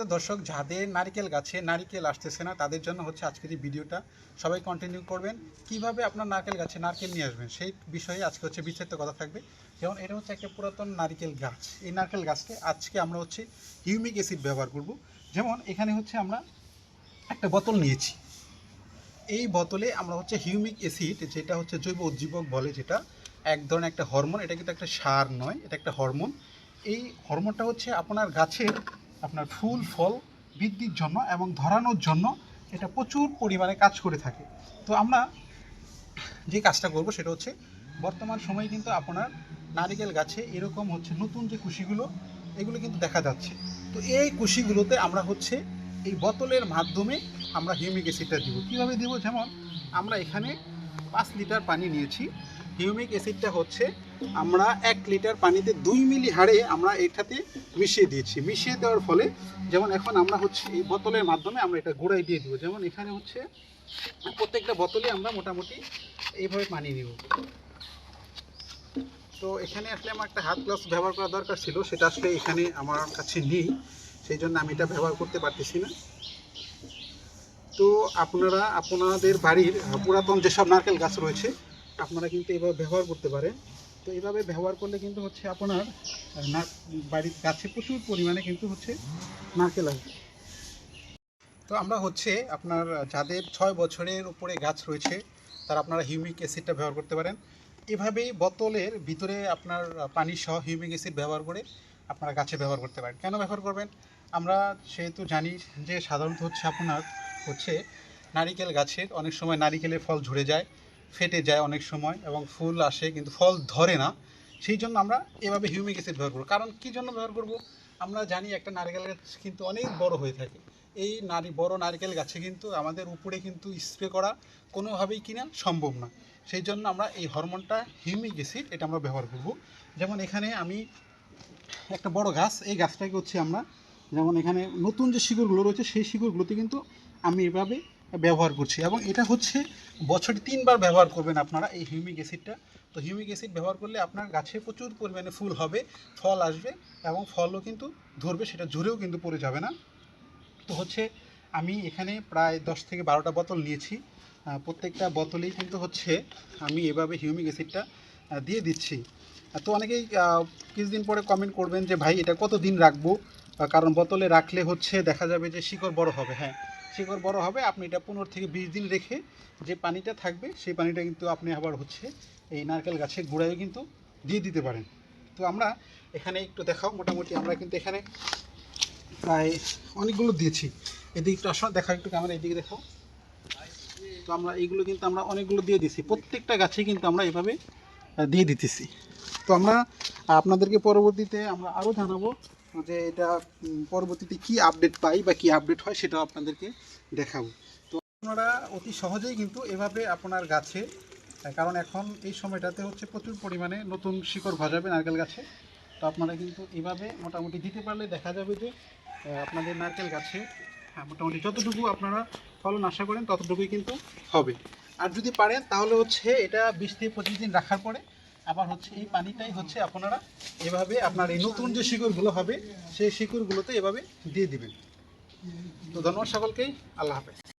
তো দর্শক, যাদের নারকেল গাছে নারকেল আসতেছে না, তাদের জন্য হচ্ছে আজকের এই ভিডিওটা। সবাই কন্টিনিউ করবেন। কীভাবে আপনার নারকেল গাছে নারকেল নিয়ে আসবেন, সেই বিষয়ে আজকে হচ্ছে বিস্তারিত কথা থাকবে। যেমন, এটা হচ্ছে একটা পুরাতন নারকেল গাছ। এই নারকেল গাছকে আজকে আমরা হচ্ছে হিউমিক অ্যাসিড ব্যবহার করব। যেমন, এখানে হচ্ছে আমরা একটা বোতল নিয়েছি। এই বোতলে আমরা হচ্ছে হিউমিক অ্যাসিড যেটা হচ্ছে জৈব উজ্জীবক বলে, যেটা এক ধরনের একটা হরমোন। এটা কিন্তু একটা সার নয়, এটা একটা হরমোন। এই হরমোনটা হচ্ছে আপনার গাছের আপনার ফুল, ফল বৃদ্ধির জন্য এবং ধরানোর জন্য এটা প্রচুর পরিমাণে কাজ করে থাকে। তো আমরা যে কাজটা করব সেটা হচ্ছে বর্তমান সময়ে কিন্তু আপনার নারিকেল গাছে এরকম হচ্ছে নতুন যে কুশিগুলো, এগুলো কিন্তু দেখা যাচ্ছে। তো এই কুশিগুলোতে আমরা হচ্ছে এই বোতলের মাধ্যমে আমরা হিউমিক অ্যাসিডটা দিব। কীভাবে দিব? যেমন আমরা এখানে পাঁচ লিটার পানি নিয়েছি। হিউমিক অ্যাসিডটা হচ্ছে আমরা এক লিটার পানিতে দুই মিলি হারে আমরা এটাতে মিশিয়ে দিয়েছি। মিশিয়ে দেওয়ার ফলে যেমন এখন আমরা হচ্ছে এই বোতলের মাধ্যমে আমরা এটা গোড়ায় দিয়ে দিব। যেমন এখানে হচ্ছে প্রত্যেকটা বোতলে আমরা মোটামুটি এইভাবে পানি নিব। তো এখানে আসলে আমার একটা হাত গ্লাস ব্যবহার করা দরকার ছিল, সেটা আসলে এখানে আমার কাছে নেই, সেই জন্য আমি এটা ব্যবহার করতে পারতেছি না। তো আপনারা, আপনাদের বাড়ির পুরাতন যেসব নারকেল গাছ রয়েছে, আপনারা কিন্তু এভাবে ব্যবহার করতে পারেন। তো এইভাবে ব্যবহার করলে কিন্তু হচ্ছে আপনার না বাড়ির গাছে প্রচুর পরিমাণে কিন্তু হচ্ছে নারকেল আসবে তো আমরা হচ্ছে আপনার যাদের ছয় বছরের উপরে গাছ রয়েছে, তারা আপনারা হিউমিক অ্যাসিডটা ব্যবহার করতে পারেন। এভাবেই বোতলের ভিতরে আপনার পানি সহ হিউমিক অ্যাসিড ব্যবহার করে আপনারা গাছে ব্যবহার করতে পারেন। কেন ব্যবহার করবেন? আমরা সেহেতু জানি যে সাধারণত হচ্ছে আপনার হচ্ছে নারিকেল গাছের, অনেক সময় নারিকেলের ফল ঝরে যায়। ফেটে যায় অনেক সময় এবং ফুল আসে কিন্তু ফল ধরে না। সেই জন্য আমরা এভাবে হিউমিক অ্যাসিড ব্যবহার করব। কারণ কী জন্য ব্যবহার করব? আমরা জানি একটা নারকেল গাছ কিন্তু অনেক বড় হয়ে থাকে। এই নারী, বড় নারকেল গাছে কিন্তু আমাদের উপরে কিন্তু স্প্রে করা কোনোভাবেই কিনা সম্ভব না। সেই জন্য আমরা এই হরমোনটা হিউমিক অ্যাসিড এটা আমরা ব্যবহার করব। যেমন এখানে আমি একটা বড় গাছ, এই গাছটাকে হচ্ছে আমরা যেমন এখানে নতুন যে শিকড়গুলো রয়েছে, সেই শিকড়গুলোতে কিন্তু আমি এভাবে ব্যবহার করছি এবং এটা হচ্ছে বছরে তিনবার ব্যবহার করবেন আপনারা এই হিউমিক অ্যাসিডটা। তো হিউমিক অ্যাসিড ব্যবহার করলে আপনার গাছে প্রচুর পরিমাণে ফুল হবে, ফল আসবে এবং ফলও কিন্তু ধরবে, সেটা ঝরেও কিন্তু পড়ে যাবে না। তো হচ্ছে আমি এখানে প্রায় দশ থেকে বারোটা বোতল নিয়েছি। প্রত্যেকটা বোতলেই কিন্তু হচ্ছে আমি এভাবে হিউমিক অ্যাসিডটা দিয়ে দিচ্ছি। তো অনেকেই কিছুদিন পরে কমেন্ট করবেন যে, ভাই, এটা কত দিন রাখব কারণ বোতলে রাখলে হচ্ছে দেখা যাবে যে শিকড় বড় হবে হ্যাঁ। শিকড় বড় হবে, আপনি এটা পনেরো থেকে বিশ দিন রেখে যে পানিটা থাকবে, সেই পানিটা কিন্তু আপনি আবার হচ্ছে এই নারকেল গাছের গোড়ায় কিন্তু দিয়ে দিতে পারেন। তো আমরা এখানে একটু দেখাও, মোটামুটি আমরা কিন্তু এখানে প্রায় অনেকগুলো দিয়েছি। এদিকে একটু আসো দেখা একটু ক্যামেরা, এদিকে দেখাও। তো আমরা এইগুলো কিন্তু আমরা অনেকগুলো দিয়ে দিছি প্রত্যেকটা গাছে কিন্তু আমরা এভাবে দিয়ে দিতেছি। তো আমরা আপনাদেরকে পরবর্তীতে আমরা আরও জানাব যে এটা পরবর্তীতে কি আপডেট পাই বা কি আপডেট হয় সেটাও আপনাদেরকে দেখাবো। তো আপনারা অতি সহজেই কিন্তু এভাবে আপনার গাছে, কারণ এখন এই সময়টাতে হচ্ছে প্রচুর পরিমাণে নতুন শিকড় ভাজাবে নারকেল গাছে। তো আপনারা কিন্তু এভাবে মোটামুটি দিতে পারলে দেখা যাবে যে আপনাদের নারকেল গাছে হ্যাঁ মোটামুটি যতটুকু আপনারা ফলন আশা করেন ততটুকুই কিন্তু হবে। আর যদি পারেন তাহলে হচ্ছে এটা বিশ থেকে পঁচিশ দিন রাখার পরে আবার হচ্ছে এই পানিটাই হচ্ছে আপনারা এভাবে আপনার এই নতুন যে শিকড়গুলো হবে, সেই শিকড়গুলোতে এভাবে দিয়ে দিবেন। তো ধন্যবাদ সকলকেই, আল্লাহ হাফেজ।